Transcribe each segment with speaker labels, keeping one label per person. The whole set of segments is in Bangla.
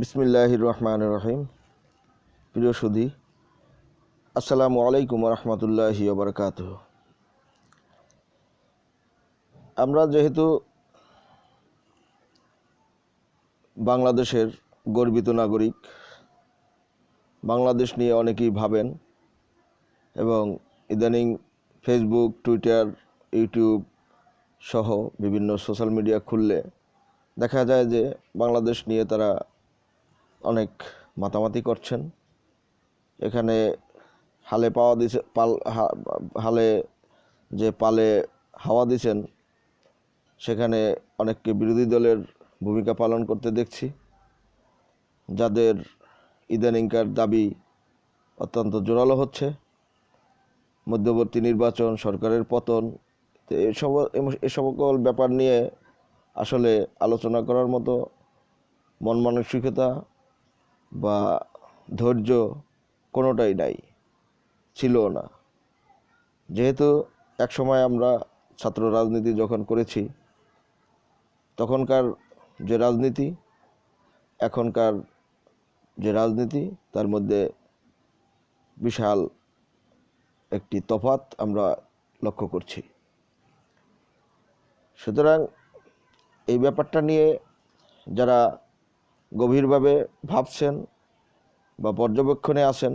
Speaker 1: বিসমিল্লাহির রহমান রহিম প্রিয় সুধী, আসসালামু আলাইকুম রহমতুল্লাহি ওবরকাত আমরা যেহেতু বাংলাদেশের গর্বিত নাগরিক, বাংলাদেশ নিয়ে অনেকেই ভাবেন এবং ইদানিং ফেসবুক, টুইটার, ইউটিউব সহ বিভিন্ন সোশ্যাল মিডিয়া খুললে দেখা যায় যে বাংলাদেশ নিয়ে তারা অনেক মাতামাতি করছেন। এখানে হালে পাওয়া দিছে, পাল হালে যে পালে হাওয়া দিছেন, সেখানে অনেককে বিরোধী দলের ভূমিকা পালন করতে দেখছি। যাদের ইদানিংকার দাবি অত্যন্ত জোরালো হচ্ছে। মধ্যবর্তী নির্বাচন, সরকারের পতন এসব এ সকল ব্যাপার নিয়ে আসলে আলোচনা করার মতো মন মানসিকতা বা ধৈর্য কোনোটাই নাই ছিল না। যেহেতু একসময় আমরা ছাত্র রাজনীতি যখন করেছি, তখনকার যে রাজনীতি, এখনকার যে রাজনীতি, তার মধ্যে বিশাল একটি তফাত আমরা লক্ষ্য করছি। সুতরাং এই ব্যাপারটা নিয়ে যারা গভীরভাবে ভাবছেন বা পর্যবেক্ষণে আসেন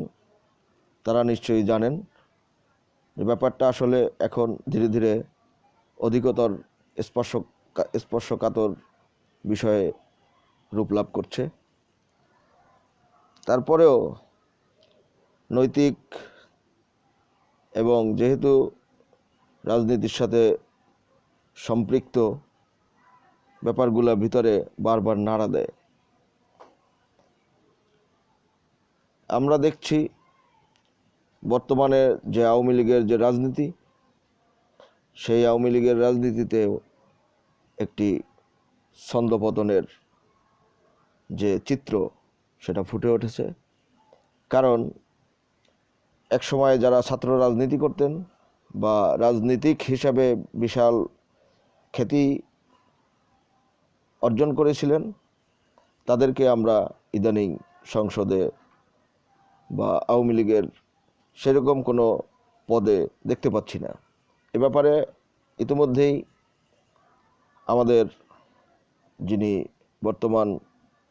Speaker 1: তারা নিশ্চয়ই জানেন। যে ব্যাপারটা আসলে এখন ধীরে ধীরে অধিকতর স্পর্শ স্পর্শকাতর বিষয়ে রূপ লাভ করছে। তারপরেও নৈতিক এবং যেহেতু রাজনীতির সাথে সম্পৃক্ত, ব্যাপারগুলো ভিতরে বারবার নাড়া দেয়। আমরা দেখছি বর্তমানে যে আওয়ামী লীগের যে রাজনীতি, সেই আওয়ামী লীগের রাজনীতিতেও একটি ছন্দপতনের যে চিত্র, সেটা ফুটে উঠেছে। কারণ একসময় যারা ছাত্র রাজনীতি করতেন বা রাজনীতিক হিসাবে বিশাল খ্যাতি অর্জন করেছিলেন, তাদেরকে আমরা ইদানিং সংসদে বা আওয়ামী লীগের সেরকম কোনো পদে দেখতে পাচ্ছি না। এ ব্যাপারে ইতিমধ্যেই আমাদের যিনি বর্তমান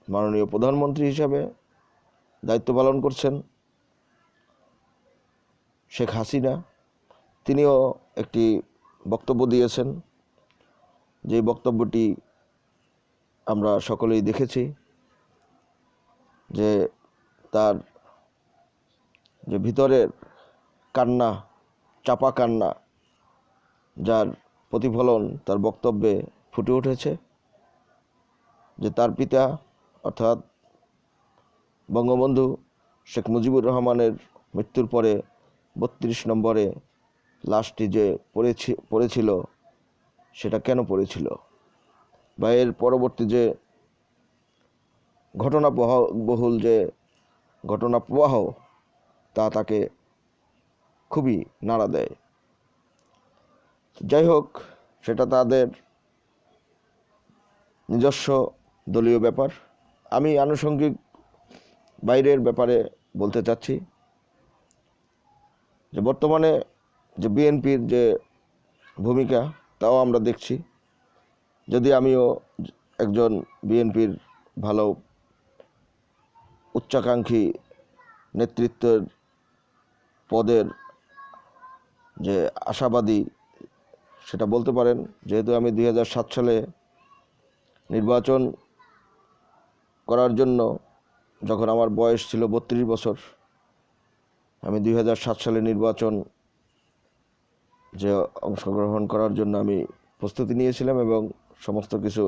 Speaker 1: মাননীয় প্রধানমন্ত্রী হিসাবে দায়িত্ব পালন করছেন, শেখ হাসিনা, তিনিও একটি বক্তব্য দিয়েছেন। যে বক্তব্যটি আমরা সকলেই দেখেছি যে তার যে ভিতরের কান্না, চাপা কান্না, যার প্রতিফলন তার বক্তব্যে ফুটে উঠেছে, যে তার পিতা অর্থাৎ বঙ্গবন্ধু শেখ মুজিবুর রহমানের মৃত্যুর পরে বত্রিশ নম্বরে লাশটি যে পড়েছি, পড়েছিল, সেটা কেন পড়েছিল? বা এর পরবর্তী যে ঘটনা বহুল যে ঘটনা প্রবাহ তা তাকে খুবই নাড়া দেয়। যাই হোক, সেটা তাদের নিজস্ব দলীয় ব্যাপার। আমি আনুষঙ্গিক বাইরের ব্যাপারে বলতে চাচ্ছি যে বর্তমানে যে বিএনপির যে ভূমিকা, তাও আমরা দেখছি। যদি আমিও একজন বিএনপির ভালো উচ্চাকাঙ্ক্ষী নেতৃত্বের পদের যে আশাবাদী, সেটা বলতে পারেন। যেহেতু আমি দুই হাজার সাত সালে নির্বাচন করার জন্য যখন আমার বয়স ছিল বত্রিশ বছর, আমি দুই হাজার সাত সালে নির্বাচন যে অংশগ্রহণ করার জন্য আমি প্রস্তুতি নিয়েছিলাম এবং সমস্ত কিছু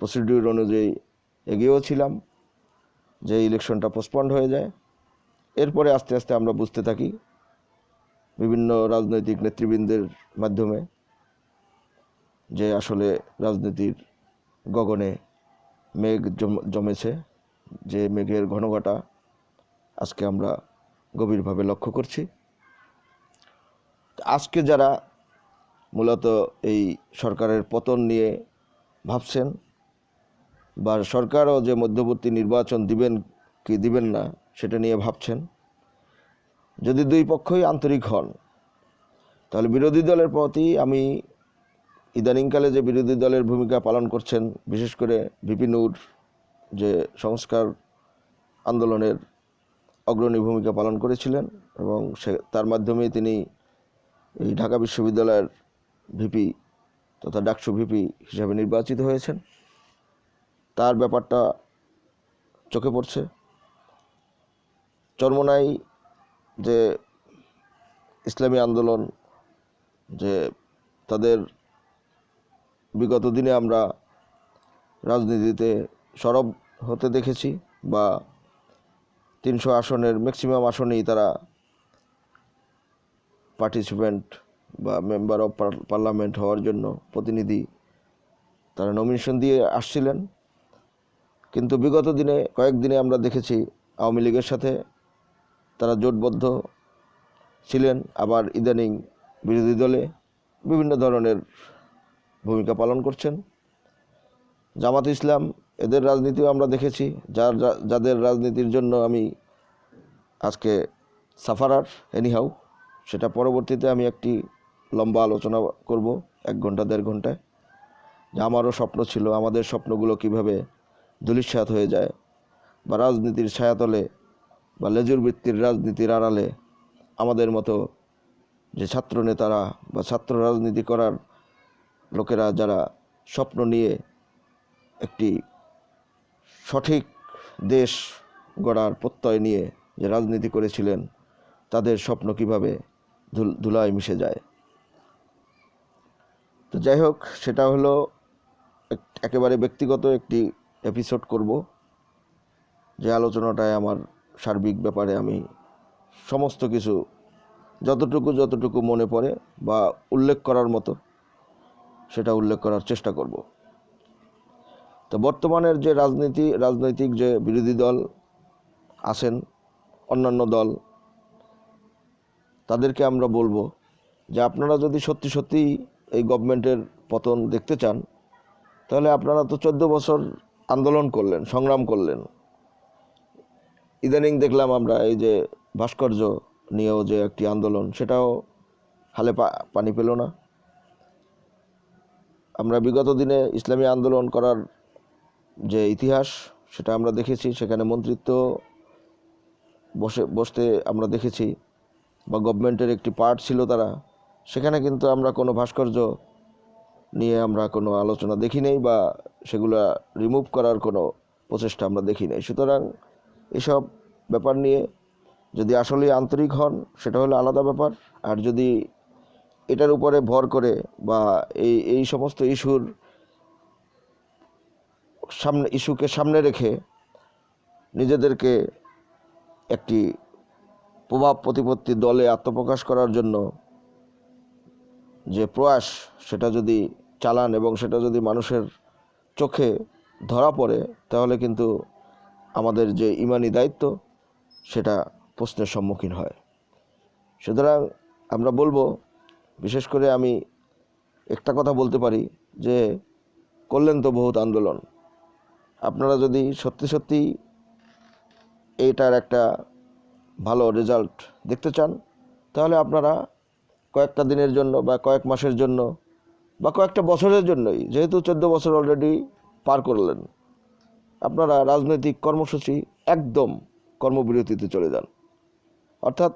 Speaker 1: প্রসিডিউর অনুযায়ী এগিয়েও ছিলাম। যে ইলেকশনটা পোস্টপন্ড হয়ে যায় এরপরে আস্তে আস্তে আমরা বুঝতে থাকি বিভিন্ন রাজনৈতিক নেতৃবৃন্দের মাধ্যমে যে আসলে রাজনীতির গগনে মেঘ জমেছে, যে মেঘের ঘনঘটা আজকে আমরা গভীরভাবে লক্ষ্য করছি। আজকে যারা মূলত এই সরকারের পতন নিয়ে ভাবছেন বা সরকারও যে মধ্যবর্তী নির্বাচন দিবেন কি দিবেন না সেটা নিয়ে ভাবছেন। যদি দুই পক্ষই আন্তরিক হন, তাহলে বিরোধী দলের প্রতি আমি ইদানিংকালে যে বিরোধী দলের ভূমিকা পালন করছেন, বিশেষ করে বিপিনুর যে সংস্কার আন্দোলনের অগ্রণী ভূমিকা পালন করেছিলেন এবং সে, তার মাধ্যমেই তিনি এই ঢাকা বিশ্ববিদ্যালয়ের ভিপি তথা ডাকসু ভিপি হিসাবে নির্বাচিত হয়েছেন। তার ব্যাপারটা চোখে পড়ছে। চরমনাই যে ইসলামী আন্দোলন, যে তাদের বিগত দিনে আমরা রাজনীতিতে সরব হতে দেখেছি বা তিনশো আসনের ম্যাক্সিমাম আসনেই তারা পার্টিসিপেন্ট বা মেম্বার অফ পার্লামেন্ট হওয়ার জন্য প্রতিনিধি তারা নমিনেশন দিয়ে আসছিলেন। কিন্তু বিগত দিনে কয়েকদিনে আমরা দেখেছি আওয়ামী লীগের সাথে তারা জোটবদ্ধ ছিলেন। আবার ইদানিং বিরোধী দলে বিভিন্ন ধরনের ভূমিকা পালন করছেন। জামাত ইসলাম, এদের রাজনীতিও আমরা দেখেছি। যার, যাদের রাজনীতির জন্য আমি আজকে সাফারার এনিহাউ সেটা পরবর্তীতে আমি একটি লম্বা আলোচনা করব, এক ঘণ্টা, দেড় ঘন্টায়। যে আমারও স্বপ্ন ছিল, আমাদের স্বপ্নগুলো কীভাবে ধূলিসাৎ হয়ে যায় বা রাজনীতির ছায়াতলে বা লেজুর বৃত্তির রাজনীতির আড়ালে আমাদের মতো যে ছাত্র নেতারা বা ছাত্র রাজনীতি করার লোকেরা যারা স্বপ্ন নিয়ে একটি সঠিক দেশ গড়ার প্রত্যয় নিয়ে যে রাজনীতি করেছিলেন, তাদের স্বপ্ন কীভাবে ধুল- ধুলায় মিশে যায়? তো যাই হোক, সেটা হলো এক- একেবারে ব্যক্তিগত একটি এপিসোড করব, যে আলোচনাটায় আমার সার্বিক ব্যাপারে আমি সমস্ত কিছু যতটুকু যতটুকু মনে পড়ে বা উল্লেখ করার মতো সেটা উল্লেখ করার চেষ্টা করব। তো বর্তমানের যে রাজনীতি, রাজনৈতিক যে বিরোধী দল আছেন, অন্যান্য দল, তাদেরকে আমরা বলব যে আপনারা যদি সত্যি সত্যি এই গভর্নমেন্টের পতন দেখতে চান, তাহলে আপনারা তো চোদ্দ বছর আন্দোলন করলেন, সংগ্রাম করলেন। ইদানিং দেখলাম আমরা এই যে ভাস্কর্য নিয়েও যে একটি আন্দোলন, সেটাও হালে পানি পেল না। আমরা বিগত দিনে ইসলামী আন্দোলন করার যে ইতিহাস, সেটা আমরা দেখেছি, সেখানে মন্ত্রিত্ব বসে, বসতে আমরা দেখেছি, বা গভর্নমেন্টের একটি পার্ট ছিল তারা। সেখানে কিন্তু আমরা কোনো ভাস্কর্য নিয়ে আমরা কোনো আলোচনা দেখি নেই বা সেগুলা রিমুভ করার কোনো প্রচেষ্টা আমরা দেখি নাই সুতরাং এসব ব্যাপার নিয়ে যদি আসলে আন্তরিক হন, সেটা হলো আলাদা ব্যাপার। আর যদি এটার উপরে ভর করে বা এই এই সমস্ত ইস্যুর সামনে, ইস্যুকে সামনে রেখে নিজেদেরকে একটি প্রভাব প্রতিপত্তি দলে আত্মপ্রকাশ করার জন্য যে প্রয়াস, সেটা যদি চালান এবং সেটা যদি মানুষের চোখে ধরা পড়ে, তাহলে কিন্তু আমাদের যে ইমানি দায়িত্ব, সেটা প্রশ্নের সম্মুখীন হয়। সুতরাং আমরা বলব, বিশেষ করে আমি একটা কথা বলতে পারি যে, করলেন তো বহুত আন্দোলন। আপনারা যদি সত্যি সত্যি এইটার একটা ভালো রেজাল্ট দেখতে চান, তাহলে আপনারা কয়েকটা দিনের জন্য বা কয়েক মাসের জন্য বা কয়েকটা বছরের জন্যই, যেহেতু চোদ্দ বছর অলরেডি পার করলেন আপনারা রাজনৈতিক কর্মসূচি একদম কর্মবিরতিতে চলে যান। অর্থাৎ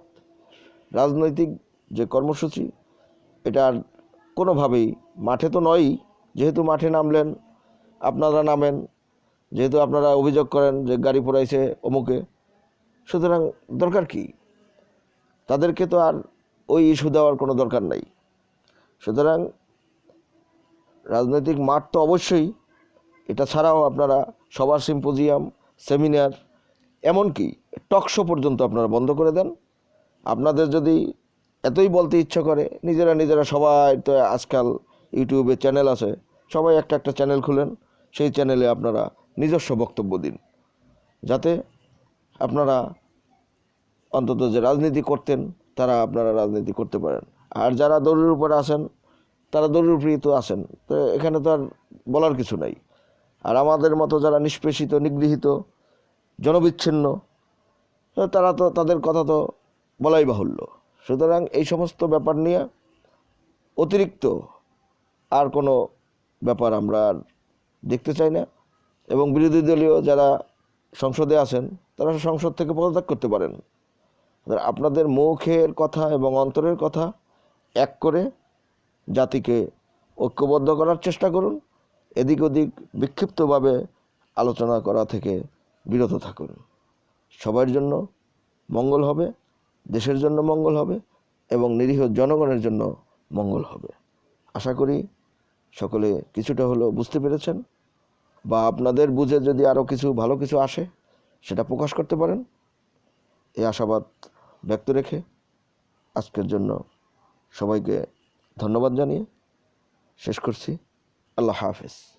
Speaker 1: রাজনৈতিক যে কর্মসূচি, এটা আর কোনোভাবেই, মাঠে তো নয়ই, যেহেতু মাঠে নামলেন, আপনারা নামেন, যেহেতু আপনারা অভিযোগ করেন যে গাড়ি পোড়াইছে অমুকে, সুতরাং দরকার কি? তাদেরকে তো আর ওই ইস্যু দেওয়ার কোনো দরকার নাই। সুতরাং রাজনৈতিক মাঠ তো অবশ্যই এটা ছাড়াও আপনারা সবার সিম্পোজিয়াম, সেমিনার, এমনকি টক শো পর্যন্ত আপনারা বন্ধ করে দেন। আপনাদের যদি এতই বলতে ইচ্ছা করে, নিজেরা নিজেরা সবাই তো আজকাল ইউটিউবে চ্যানেল আছে, সবাই একটা একটা চ্যানেল খুলেন, সেই চ্যানেলে আপনারা নিজস্ব বক্তব্য দিন। যাতে আপনারা অন্তত যে রাজনীতি করতেন, তারা আপনারা রাজনীতি করতে পারেন। আর যারা দৌড়ের উপরে আসেন তারা দৌড়ের উপরেই তো আসেন তো এখানে তো আর বলার কিছু নাই। আর আমাদের মতো যারা নিষ্পেষিত, নিগৃহীত, জনবিচ্ছিন্ন, তারা তো তাদের কথা তো বলাই বাহুল্য। সুতরাং এই সমস্ত ব্যাপার নিয়ে অতিরিক্ত আর কোনো ব্যাপার আমরা আর দেখতে চাই না। এবং বিরোধী দলীয় যারা সংসদে আছেন, তারা সংসদ থেকে পদত্যাগ করতে পারেন। আপনাদের মুখের কথা এবং অন্তরের কথা এক করে জাতিকে ঐক্যবদ্ধ করার চেষ্টা করুন। এদিক ওদিক বিক্ষিপ্তভাবে আলোচনা করা থেকে বিরত থাকুন। সবার জন্য মঙ্গল হবে, দেশের জন্য মঙ্গল হবে এবং নিরীহ জনগণের জন্য মঙ্গল হবে। আশা করি সকলে কিছুটা হলেও বুঝতে পেরেছেন বা আপনাদের বুঝে যদি আরও কিছু ভালো কিছু আসে সেটা প্রকাশ করতে পারেন। এই আশাবাদ ব্যক্ত রেখে আজকের জন্য সবাইকে ধন্যবাদ জানিয়ে শেষ করছি। আল্লাহ হাফেজ।